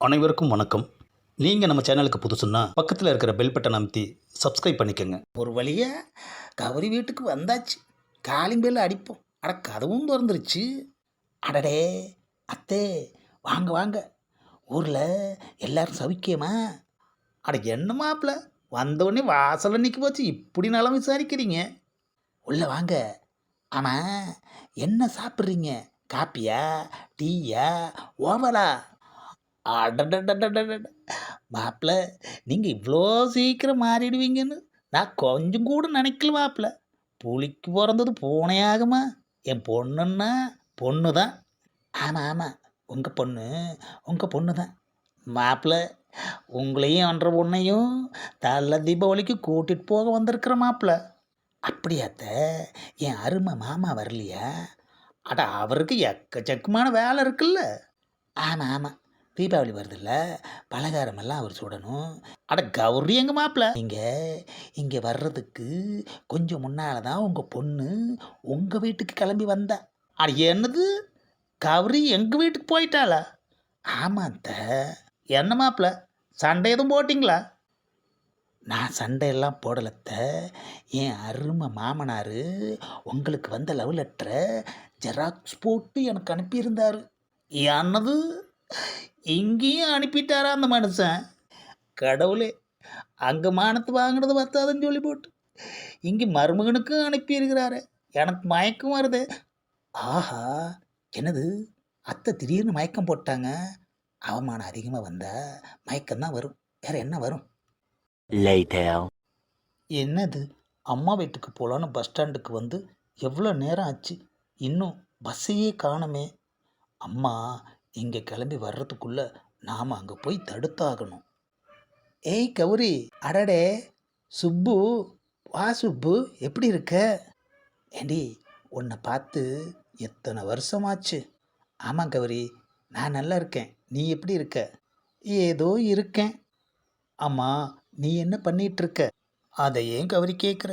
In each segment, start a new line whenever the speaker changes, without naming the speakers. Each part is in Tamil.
அனைவருக்கும் வணக்கம். நீங்கள் நம்ம சேனலுக்கு புதுசுன்னா பக்கத்தில் இருக்கிற பெல் பட்டன் அமைத்தி சப்ஸ்கிரைப் பண்ணிக்கோங்க.
ஒரு வழியாக கவரி வீட்டுக்கு வந்தாச்சு. காலிங் பெல் அடிப்போம். அட கதவும் திறந்துருச்சு. அடடே அத்தே வாங்க வாங்க. ஊரில் எல்லாரும் சவிக்கியமா அட என்ன மாப்பிள்ள வந்தவுடனே வாசலில் நிற்க போச்சு. இப்படி நலம் விசாரிக்கிறீங்க? உள்ளே வாங்க. ஆனால் என்ன சாப்பிட்றீங்க? காப்பியா? டீயா? ஓவலா? அடடடடடட. மாப்பிள்ள நீங்கள் இவ்வளோ சீக்கிரம் மாறிடுவீங்கன்னு நான் கொஞ்சம் கூட நினைக்கல மாப்பிள்ள புளிக்கு பிறந்தது பூனையாகுமா என் பொண்ணுன்னா பொண்ணு தான் ஆமாம் ஆமாம் உங்கள் பொண்ணு உங்கள் பொண்ணு தான் மாப்பிள்ள உங்களையும் அன்ற பொண்ணையும் தள்ள தீபாவளிக்கு கூட்டிகிட்டு போக வந்திருக்கிற மாப்பிள்ள அப்படியாத்த என் அருமை மாமா வரலையா? அட அவருக்கு எக்கச்சக்கமான வேலை இருக்குல்ல. ஆமாம் ஆமாம் தீபாவளி வருதுல்ல பலகாரமெல்லாம் அவர் சுடணும். அட கௌரி எங்கள் மாப்பிள்ள நீங்கள் இங்கே வர்றதுக்கு கொஞ்சம் முன்னால் தான் உங்கள் பொண்ணு உங்கள் வீட்டுக்கு கிளம்பி வந்தா. அட என்னது? கௌரி எங்கள் வீட்டுக்கு போயிட்டாளா? ஆமாத்த. என்ன மாப்பிள்ள சண்டை எதுவும் போட்டிங்களா? நான் சண்டையெல்லாம் போடலத்த. என் அருமை மாமனார் உங்களுக்கு வந்த லவ் லெட்டரை ஜெராக்ஸ் போட்டு எனக்கு அனுப்பியிருந்தார். என்னது? இங்கேயும் அனுப்பிட்டாரா அந்த மனுஷன்? கடவுளே அங்கே மானத்து வாங்கினது பத்தாதுன்னு சொல்லி போட்டு இங்கே மருமகனுக்கும் அனுப்பியிருக்கிறாரு எனக்கு மயக்கம் வருது. ஆஹா என்னது? அத்தை திடீர்னு மயக்கம் போட்டாங்க. அவமானம் அதிகமாக வந்தால் மயக்கம்தான் வரும். வேற என்ன வரும். என்னது? அம்மா வீட்டுக்கு போகலான்னு பஸ் ஸ்டாண்டுக்கு வந்து எவ்வளோ நேரம் ஆச்சு? இன்னும் பஸ்ஸையே காணுமே. அம்மா இங்கே கிளம்பி வர்றதுக்குள்ள நாம் அங்கே போய் தடுத்தாகணும். ஏய் கௌரி அடடே சுப்பு வா சுப்பு எப்படி இருக்க? ஏண்டி உன்னை பார்த்து எத்தனை வருஷமாச்சு? ஆமாம் கௌரி நான் நல்லா இருக்கேன். நீ எப்படி இருக்க? ஏதோ இருக்கேன். ஆமாம் நீ என்ன பண்ணிட்டு இருக்க? அதை ஏன் கௌரி கேட்குற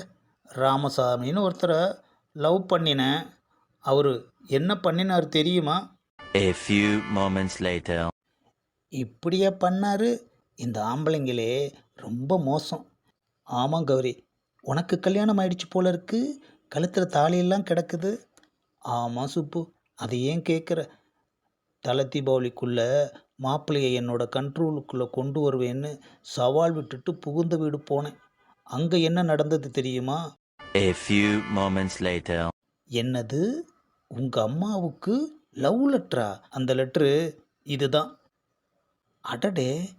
ராமசாமின்னு ஒருத்தரை லவ் பண்ணினேன். அவர் என்ன பண்ணினார் தெரியுமா?
A few moments later.
இப்படியா பண்ணாரு. இந்த ஆம்பளைங்களே ரொம்ப மோசம். ஆமாம் கௌரி உனக்கு கல்யாணம் ஆயிடுச்சு போல இருக்கு. கழுத்தில் தாலியெல்லாம் கிடக்குது. ஆமாம் சுப்பு அதை ஏன் கேட்குற தலை தீபாவளிக்குள்ளே மாப்பிள்ளையை என்னோட கண்ட்ரோலுக்குள்ளே கொண்டு வருவேன்னு சவால் விட்டுட்டு புகுந்த வீடு போனேன். அங்கே என்ன நடந்தது தெரியுமா?
A few moments later.
என்னது? உங்கள் அம்மாவுக்கு லவ் லெட்டரா? அந்த லெட்ரு இதுதான். அடடே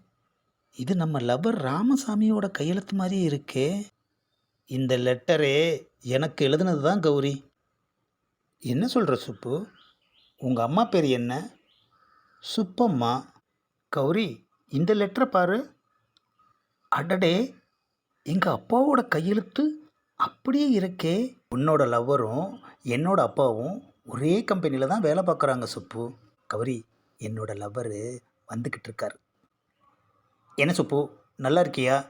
இது நம்ம லவர் ராமசாமியோட கையெழுத்து மாதிரியே இருக்கே. இந்த லெட்டரே எனக்கு எழுதுனது தான் கௌரி. என்ன சொல்கிற சுப்பு? உங்கள் அம்மா பேர் என்ன? சுப்பம்மா. கௌரி இந்த லெட்டரை பாரு. அடடே எங்கள் அப்பாவோட கையெழுத்து அப்படியே இருக்கே. உன்னோட லவ்வரும் என்னோட அப்பாவும் ஒரே கம்பெனியில் தான் வேலை பார்க்குறாங்க சுப்பு. கௌரி என்னோட லவ்வரு வந்துக்கிட்டு இருக்கார். என்ன சுப்பு நல்லா இருக்கியா?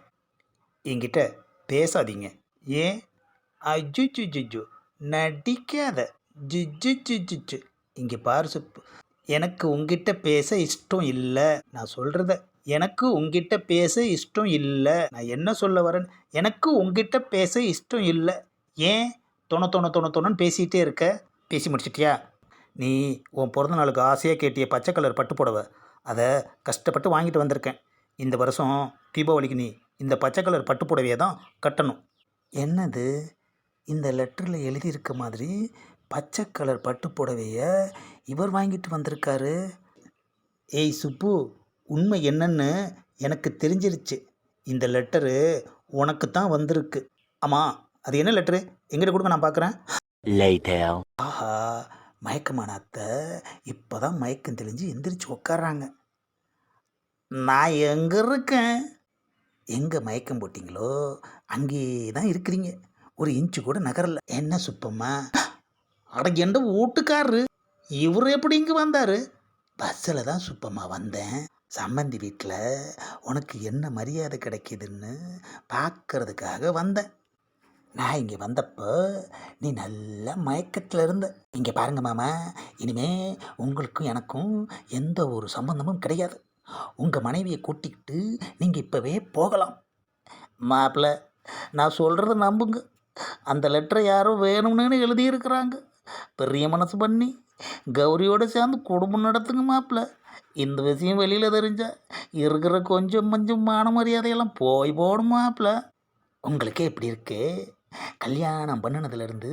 என்கிட்ட பேசாதீங்க. ஏன்? அஜு ஜுஜு நடிக்காத. ஜிஜு ஜிஜு இங்கே பாரு சுப்பு எனக்கு உங்ககிட்ட பேச இஷ்டம் இல்லை. நான் சொல்கிறத எனக்கு உங்ககிட்ட பேச இஷ்டம் இல்லை. நான் என்ன சொல்ல வரேன்? எனக்கு உங்ககிட்ட பேச இஷ்டம் இல்லை. ஏன் தொண தொண தொண தொணன்னு பேசிகிட்டே இருக்க? பேசி முடிச்சிட்டியா? நீ உன் பிறந்த நாளுக்கு ஆசையாக கேட்டிய பச்சை கலர் பட்டு புடவை அதை கஷ்டப்பட்டு வாங்கிட்டு வந்திருக்கேன். இந்த வருஷம் தீபாவளிக்கு நீ இந்த பச்சை கலர் பட்டு புடவையை தான் கட்டணும். என்னது? இந்த லெட்டரில் எழுதியிருக்க மாதிரி பச்சை கலர் பட்டு புடவையை இவர் வாங்கிட்டு வந்திருக்காரு? ஏய் சுப்பு உண்மை என்னன்னு எனக்கு தெரிஞ்சிருச்சு. இந்த லெட்டரு உனக்கு தான் வந்திருக்கு. ஆமாம் அது என்ன லெட்டரு? எங்கிட்ட கொடுங்க நான் பார்க்குறேன்.
Later.
ஆஹா மயக்கமான அத்தை. இப்போ தான் மயக்கம் தெளிஞ்சு எந்திரிச்சு உட்காராங்க நான் எங்கே இருக்கேன்? எங்கே மயக்கம் போட்டிங்களோ அங்கேயே தான் இருக்கிறீங்க. ஒரு இன்ச்சு கூட நகரல. என்ன சுப்பம்மா? அட எந்த வீட்டுக்காரரு இவர் எப்படி இங்கே வந்தார்? பஸ்ஸில் தான் சுப்பம்மா வந்தேன். சம்மந்தி வீட்டில் உனக்கு என்ன மரியாதை கிடைக்கிதுன்னு பார்க்கறதுக்காக வந்தேன். நான் இங்கே வந்தப்போ நீ நல்ல மயக்கத்தில் இருந்த இங்கே பாருங்க மாமா இனிமே உங்களுக்கும் எனக்கும் எந்த ஒரு சம்பந்தமும் கிடையாது. உங்கள் மனைவியை கூட்டிக்கிட்டு நீங்கள் இப்போவே போகலாம். மாப்பிள்ள நான் சொல்கிறத நம்புங்க. அந்த லெட்டரை யாரோ வேணும்னு எழுதியிருக்கிறாங்க. பெரிய மனசு பண்ணி கௌரியோடு சேர்ந்து குடும்பம் நடத்துங்க மாப்பிள்ள இந்த விஷயம் வெளியில் தெரிஞ்சா இருக்கிற கொஞ்சம் கொஞ்சம் மான மரியாதையெல்லாம் போய் போடும் மாப்பிள்ள உங்களுக்கே இப்படி இருக்கே? கல்யாணம் பண்ணினதுலேருந்து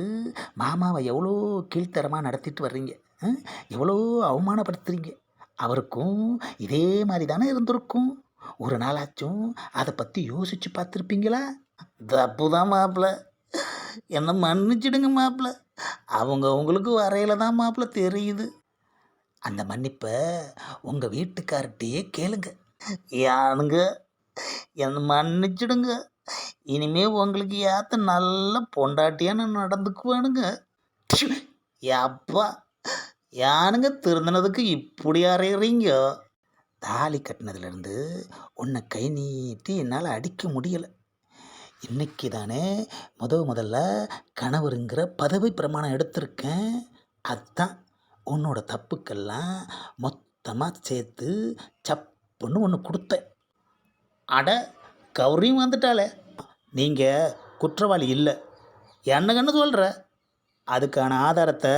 மாமாவை எவ்வளோ கீழ்த்தரமாக நடத்திட்டு வர்றீங்க எவ்வளோ அவமானப்படுத்துறீங்க? அவருக்கும் இதே மாதிரி தானே இருந்திருக்கும். ஒரு நாளாச்சும் அதை பற்றி யோசித்து பார்த்துருப்பீங்களா? தப்பு தான் மாப்பிள்ள என்னை மன்னிச்சிடுங்க மாப்பிள்ள அவங்க அவங்களுக்கு வரையில தான் மாப்பிள்ள தெரியுது. அந்த மன்னிப்பை உங்கள் வீட்டுக்கார்கிட்டயே கேளுங்க. யானுங்க என்னை மன்னிச்சிடுங்க. இனிமே உங்களுக்கு ஏற்ற நல்ல பொண்டாட்டியான நடந்துக்குவானுங்க. அப்பா யானுங்க திருந்தினதுக்கு இப்படி அறையிறீங்க? தாலி கட்டினதுலேருந்து உன்னை கை நீட்டி என்னால் அடிக்க முடியலை. இன்னைக்கு தானே முத முதல்ல கணவருங்கிற பதவி பிரமாணம் எடுத்திருக்கேன். அதுதான் உன்னோட தப்புக்கெல்லாம் மொத்தமாக சேர்த்து சப்புன்னு ஒன்று கொடுத்தேன். அட கௌரியும் வந்துட்டாளே. நீங்கள் குற்றவாளி இல்லை. என்னங்கன்னு சொல்கிற அதுக்கான ஆதாரத்தை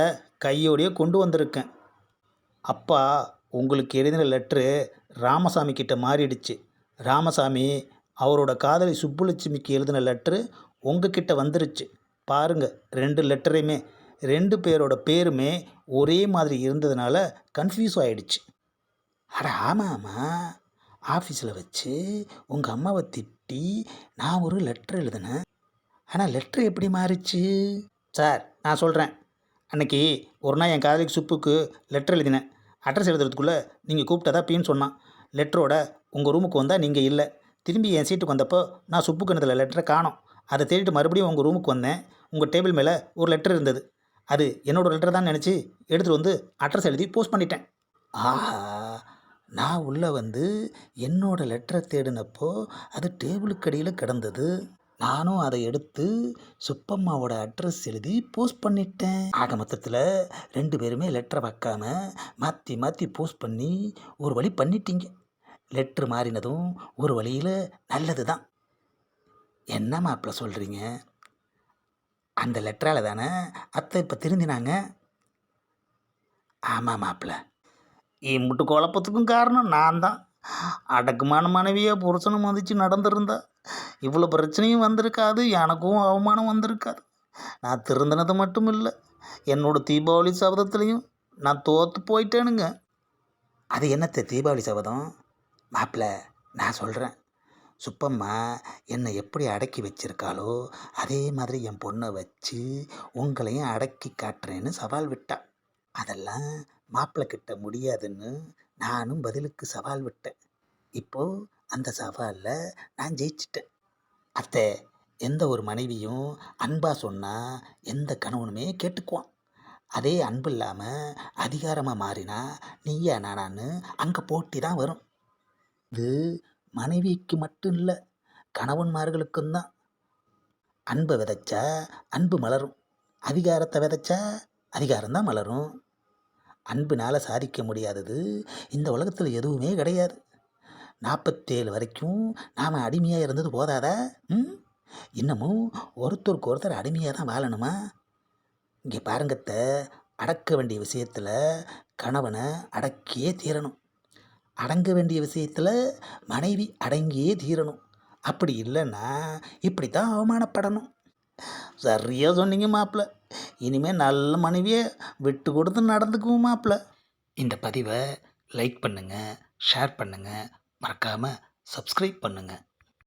கையோடையே கொண்டு வந்திருக்கேன். அப்பா உங்களுக்கு எழுதின லெட்ரு ராமசாமி கிட்ட மாறிடுச்சு. ராமசாமி அவரோட காதலி சுப்புலட்சுமிக்கு எழுதின லெட்ரு உங்ககிட்ட வந்துருச்சு. பாருங்கள் ரெண்டு லெட்டரையுமே ரெண்டு பேரோட பேருமே ஒரே மாதிரி இருந்ததுனால கன்ஃபியூஸ் ஆயிடுச்சு. அட ஆமாம்மா. ஆஃபீஸில் வச்சு உங்கள் அம்மாவை திட்டி நான் ஒரு லெட்டர் எழுதினேன். ஆனால் லெட்ரு எப்படி மாறிச்சு? சார் நான் சொல்கிறேன் அன்னைக்கு ஒரு நாள் என் காதலிக்கு சுப்புக்கு லெட்டர் எழுதினேன். அட்ரஸ் எழுதுறதுக்குள்ளே நீங்கள் கூப்பிட்டதா பீன்னு சொன்னான். லெட்டரோட உங்கள் ரூமுக்கு வந்தால் நீங்கள் இல்லை. திரும்பி என் சீட்டுக்கு வந்தப்போ நான் சுப்பு கிணத்துல லெட்டரை காணோம். அதை தேடிட்டு மறுபடியும் உங்கள் ரூமுக்கு வந்தேன். உங்கள் டேபிள் மேலே ஒரு லெட்டர் இருந்தது. அது என்னோட லெட்டர் தான் நினச்சி எடுத்துகிட்டு வந்து அட்ரஸ் எழுதி போஸ்ட் பண்ணிட்டேன். ஆஹா! நான் உள்ளே வந்து என்னோட லெட்டரை தேடினப்போ அது டேபிளுக்கு அடியில் கிடந்தது. நானும் அதை எடுத்து சுப்பம்மாவோட அட்ரஸ் எழுதி போஸ்ட் பண்ணிட்டேன். ஆக மொத்தத்தில் ரெண்டு பேருமே லெட்டரை வைக்காம மாற்றி மாற்றி போஸ்ட் பண்ணி ஒரு வழி பண்ணிட்டீங்க. லெட்ரு மாறினதும் ஒரு வழியில் நல்லது தான் என்ன மாப்பிள்ள சொல்கிறீங்க அந்த லெட்டரால் தானே அத்தை இப்போ திருந்தினாங்க. ஆமாம் மாப்பிள்ள இம்முட்டு குழப்பத்துக்கும் காரணம் நான் தான் அடக்குமான மனைவியாக புருஷனை மதித்து நடந்திருந்தா இவ்வளோ பிரச்சனையும் வந்திருக்காது எனக்கும் அவமானம் வந்திருக்காது நான் திருந்தினது மட்டும் இல்லை என்னோடய தீபாவளி சபதத்துலேயும் நான் தோற்று போயிட்டேனுங்க அது என்னத்த தீபாவளி சபதம் மாப்பிள்ள நான் சொல்கிறேன் சுப்பம்மா என்னை எப்படி அடக்கி வச்சிருக்காளோ அதே மாதிரி என் பொண்ணை வச்சு உங்களையும் அடக்கி காட்டுறேன்னு சவால் விட்டா அதெல்லாம் மாப்பிள்ளை கிட்ட முடியாதுன்னு நானும் பதிலுக்கு சவால் விட்டேன். இப்போது அந்த சவாலில் நான் ஜெயிச்சிட்டேன். அத்தை எந்த ஒரு மனைவியும் அன்பாக சொன்னால் எந்த கணவனுமே கேட்டுக்குவான். அதே அன்பு இல்லாமல் அதிகாரமாக மாறினா நீயா நானான்னு அங்கே போட்டி தான் வரும். இது மனைவிக்கு மட்டும் இல்லை கணவன்மார்களுக்கும் தான். அன்பை விதைச்சா அன்பு மலரும். அதிகாரத்தை விதைச்சா அதிகாரம்தான் மலரும். அன்பினால் சாதிக்க முடியாதது. இந்த உலகத்தில் எதுவுமே கிடையாது. நாற்பத்தேழு வரைக்கும் நாம் அடிமையாக இருந்தது போதாதா? ம்? இன்னமும் ஒருத்தருக்கு ஒருத்தர் அடிமையாக தான் வாழணுமா? இங்கே பாருங்கத்த அடக்க வேண்டிய விஷயத்தில் கணவனை அடக்கியே தீரணும். அடங்க வேண்டிய விஷயத்தில் மனைவி அடங்கியே தீரணும். அப்படி இல்லைன்னா இப்படி தான் அவமானப்படணும். சரியாக சொன்னீங்க மாப்பிள்ள. இனிமேல் நல்ல மனைவியை விட்டு கொடுத்து நடந்துக்குவோம் மாப்பிள்ள இந்த பதிவை லைக் பண்ணுங்கள் ஷேர் பண்ணுங்கள் மறக்காமல் சப்ஸ்கிரைப் பண்ணுங்கள்